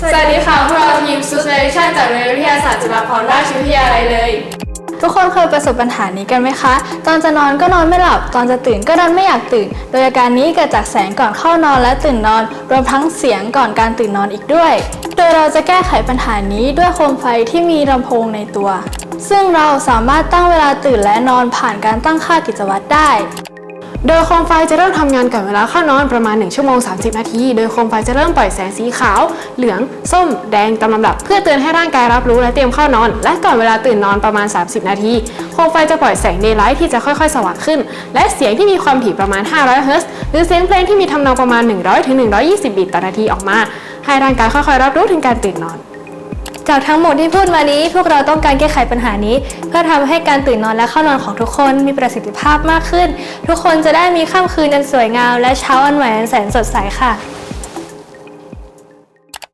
สวัสดีค่ะพวกเราทีม Socialization จากโรงเรียนวิทยาศาสตร์จุฬาภรณราชวิทยาลัยเลย ทุกคนเคยประสบปัญหานี้กันไหมคะ ตอนจะนอนก็นอนไม่หลับ ตอนจะตื่นก็นอนไม่อยากตื่น โดยอาการนี้เกิดจากแสงก่อนเข้านอนและตื่นนอน รวมทั้งเสียงก่อนการตื่นนอนอีกด้วย โดยเราจะแก้ไขปัญหานี้ด้วยโคมไฟที่มีลำโพงในตัว ซึ่งเราสามารถตั้งเวลาตื่นและนอนผ่านการตั้งค่ากิจวัตรได้ โดยโคมไฟจะเริ่มทำงานก่อนเวลาเข้านอนประมาณ 1 ชั่วโมง 30 นาที โดยโคมไฟจะเริ่มปล่อยแสงสีขาว เหลือง ส้ม แดงตามลำดับ เพื่อเตือนให้ร่างกายรับรู้และเตรียมเข้านอน และก่อนเวลาตื่นนอนประมาณ 30 นาที โคมไฟจะปล่อยแสงเดย์ไลท์ที่จะค่อยๆ สว่างขึ้น และเสียงที่มีความถี่ประมาณ 500 เฮิรตซ์หรือเสียงเพลงที่มีทำนองประมาณ 100ถึง120บิตต่อนาทีออกมา ให้ร่างกายค่อยๆ รับรู้ถึงการตื่นนอน จากทั้งหมดที่พูดมานี้ พวกเราต้องการแก้ไขปัญหานี้ เพื่อทำให้การตื่นนอนและเข้านอนของทุกคนมีประสิทธิภาพมากขึ้น ทุกคนจะได้มีค่ำคืนอันสวยงามและเช้าอันใหม่อันแสนสดใสค่ะ